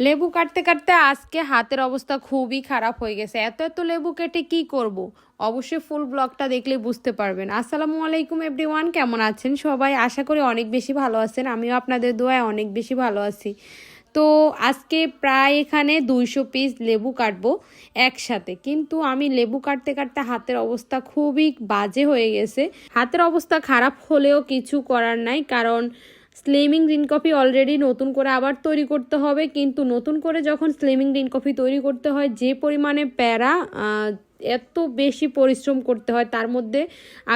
লেবু কাটতে কাটতে আজকে হাতের অবস্থা খুবই খারাপ হয়ে গেছে। এত এত লেবু কেটে কি করব। অবশ্যই ফুল ব্লগটা দেখলে বুঝতে পারবেন। আসসালামু আলাইকুম এভরিওয়ান কেমন আছেন সবাই? আশা করি অনেক বেশি ভালো আছেন। আমিও আপনাদের দোয়ায় অনেক বেশি ভালো আছি। তো আজকে প্রায় এখানে দুইশো পিস লেবু কাটবো একসাথে। কিন্তু আমি লেবু কাটতে কাটতে হাতের অবস্থা খুবই বাজে হয়ে গেছে। হাতের অবস্থা খারাপ হলেও কিছু করার নাই, কারণ স্লিমিং গ্রিন কফি অলরেডি নতুন করে আবার তৈরি করতে হবে। কিন্তু নতুন করে যখন স্লিমিং গ্রিন কফি তৈরি করতে হয়, যে পরিমাণে প্যারা এত বেশি পরিশ্রম করতে হয়, তার মধ্যে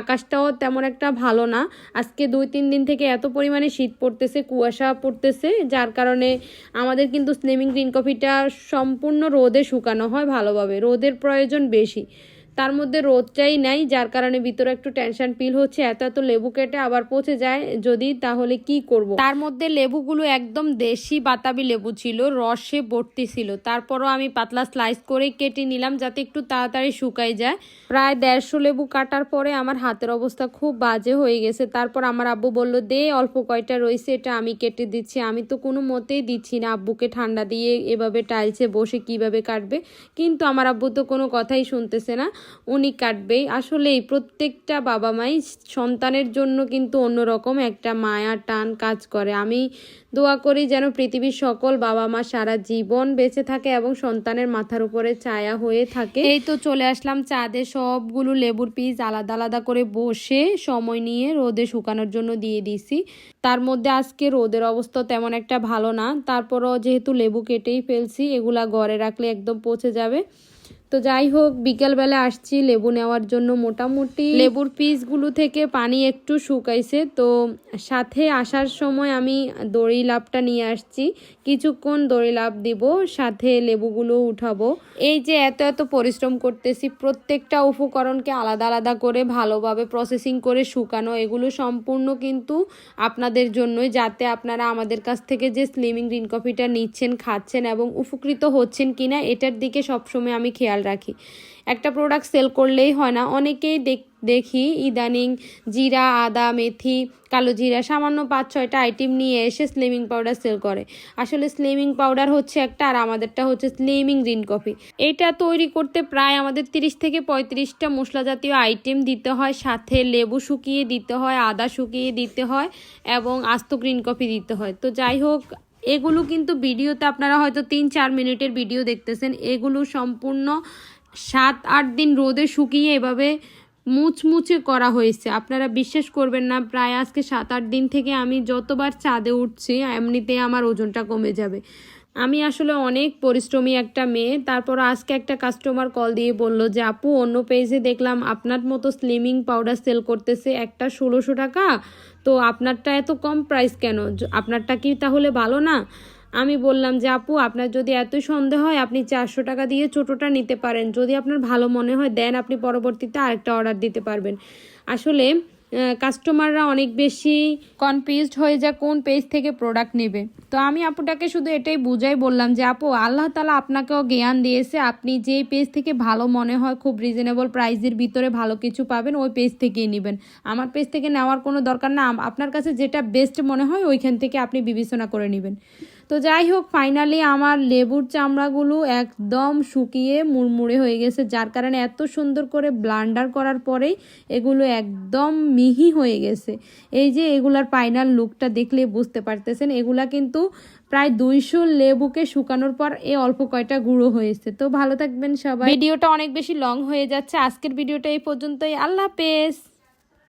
আকাশটাও তেমন একটা ভালো না। আজকে দুই তিন দিন থেকে এত পরিমাণে শীত পড়তেছে, কুয়াশা পড়তেছে, যার কারণে আমাদের কিন্তু স্লিমিং গ্রিন কফিটা সম্পূর্ণ রোদে শুকানো হয় ভালোভাবে। রোদের প্রয়োজন বেশি। তার মধ্যে রোদটাই নাই, যার কারণে ভিতরে একটু টেনশন ফিল হচ্ছে, এত এত লেবু কেটে আবার পচে যায়, যদি তাহলে কি করব। তার মধ্যে লেবুগুলো একদম দেশি বাতাবি লেবু ছিল, রসে ভর্তি ছিল। তারপরও আমি পাতলা স্লাইস করে কেটে নিলাম যাতে একটু তাড়াতাড়ি শুকাই যায়। প্রায় দেড়শো লেবু কাটার পরে আমার হাতের অবস্থা খুব বাজে হয়ে গেছে। তারপর আমার আব্বু বলল, দে, অল্প কয়টা রয়েছে এটা আমি কেটে দিচ্ছি। আমি তো কোনো মতেই দিচ্ছি না আব্বুকে ঠান্ডা দিয়ে এভাবে টাইলসে বসে কীভাবে কাটবে, কিন্তু আমার আব্বু তো কোনো কথাই শুনতেছে না। উনি কাটবেই। আসলে এই প্রত্যেকটা বাবা মাই সন্তানের জন্য কিন্তু অন্যরকম একটা মায়া, টান কাজ করে। আমি দোয়া করি যেন পৃথিবীর সকল বাবা মা সারা জীবন বেঁচে থাকে এবং সন্তানের মাথার উপরে ছায়া হয়ে থাকে। এই তো চলে আসলাম চাঁদে। সবগুলো লেবুর পিস আলাদা আলাদা করে বসে সময় নিয়ে রোদে শুকানোর জন্য দিয়ে দিছি। তার মধ্যে আজকে রোদের অবস্থা তেমন একটা ভালো না। তারপরও যেহেতু লেবু কেটেই ফেলছি, এগুলা ঘরে রাখলে একদম পচে যাবে। তো যাই হোক, বিকেলবেলা আসছি, লেবু নেওয়ার জন্য মোটামুটি। লেবুর পিসগুলো থেকে পানি একটু শুকাইছে, তো সাথে আসার সময় আমি দড়ি লাভটা নিয়ে আসছি। কিছুক্ষণ দড়ি লাভ দিব, সাথে লেবুগুলো উঠাবো। এই যে এত এত পরিশ্রম করতেছি, প্রত্যেকটা উপকরণকে আলাদা আলাদা করে ভালোভাবে প্রসেসিং করে শুকানো, এগুলো সম্পূর্ণ কিন্তু আপনাদের জন্যই, যাতে আপনারা আমাদের কাছ থেকে যে স্লিমিং গ্রিন কফিটা নিচ্ছেন, খাচ্ছেন এবং উপকৃত হচ্ছেন কিনা, এটার দিকে সবসময় আমি খেয়াল রাখি। একটা প্রোডাক্ট সেল করলেই হয় না। অনেকেই দেখ- ইদানিং জিরা, আদা, মেথি, কালো জিরা, সামান্য পাঁচ, ছয়টা আইটেম নিয়ে এসে স্লিমিং পাউডার সেল করে। আসলে স্লিমিং পাউডার হচ্ছে একটা আর আমাদেরটা হচ্ছে স্লিমিং গ্রিন কফি এটা তৈরি করতে প্রায় আমাদের তিরিশ থেকে পঁয়ত্রিশটা মশলা জাতীয় আইটেম দিতে হয়। সাথে লেবু শুকিয়ে দিতে হয়, আদা শুকিয়ে দিতে হয় এবং আস্ত গ্রিন কফি দিতে হয়। তো যাই হোক এগুলো কিন্তু ভিডিওতে আপনারা হয়তো তিন চার মিনিটের ভিডিও দেখতেছেন। এগুলো সম্পূর্ণ সাত আট দিন রোদে শুকিয়ে এভাবে মুচমুচে করা হয়েছে। আপনারা বিশ্বাস করবেন না, প্রায় আজকে সাত আট দিন থেকে আমি যতবার চাঁদে উঠছি এমনিতে আমার ওজনটা কমে যাবে। আমি আসলে অনেক পরিশ্রমী একটা মেয়ে। তারপর আজকে একটা কাস্টমার কল দিয়ে বলল যে, আপু, অন্য পেজে দেখলাম আপনার মতো স্লিমিং পাউডার সেল করতেছে একটা ষোলোশো টাকা। তো আপনারটা এত কম প্রাইস কেন? আপনারটা কি তাহলে ভালো না? আমি বললাম যে, আপু, আপনার যদি এতই সন্দেহ হয়, আপনি চারশো টাকা দিয়ে ছোটোটা নিতে পারেন। যদি আপনার ভালো মনে হয়, দেন আপনি পরবর্তীতে আরেকটা অর্ডার দিতে পারবেন। আসলে কাস্টমাররা অনেক বেশি কনফিউজড হয়ে যায় কোন পেজ থেকে প্রোডাক্ট নেবে। তো আমি আপুটাকে শুধু এটাই বুঝাই বললাম যে, আপু, আল্লাহ তালা আপনাকেও জ্ঞান দিয়েছে। আপনি যেই পেজ থেকে ভালো মনে হয়, খুব রিজনেবল প্রাইসের ভিতরে ভালো কিছু পাবেন, ওই পেজ থেকেই নেবেন। আমার পেজ থেকে নেওয়ার কোনো দরকার না। আপনার কাছে যেটা বেস্ট মনে হয়, ওইখান থেকে আপনি বিবেচনা করে নেবেন। তো যাই হোক ফাইনালি আমার লেবুর চামড়াগুলো একদম শুকিয়ে মুড়মুড়ে হয়ে গেছে, যার কারণে এত সুন্দর করে ব্লান্ডার করার পরেই এগুলো একদম মিহি হয়ে গেছে। এই যে এগুলার ফাইনাল লুকটা দেখলে বুঝতে পারতেছেন, এগুলা কিন্তু প্রায় দুইশো লেবুকে শুকানোর পর এ অল্প কয়টা গুঁড়ো হয়েছে। তো ভালো থাকবেন সবাই। ভিডিওটা অনেক বেশি লং হয়ে যাচ্ছে। আজকের ভিডিওটা এই পর্যন্তই। আল্লাহ হাফেজ।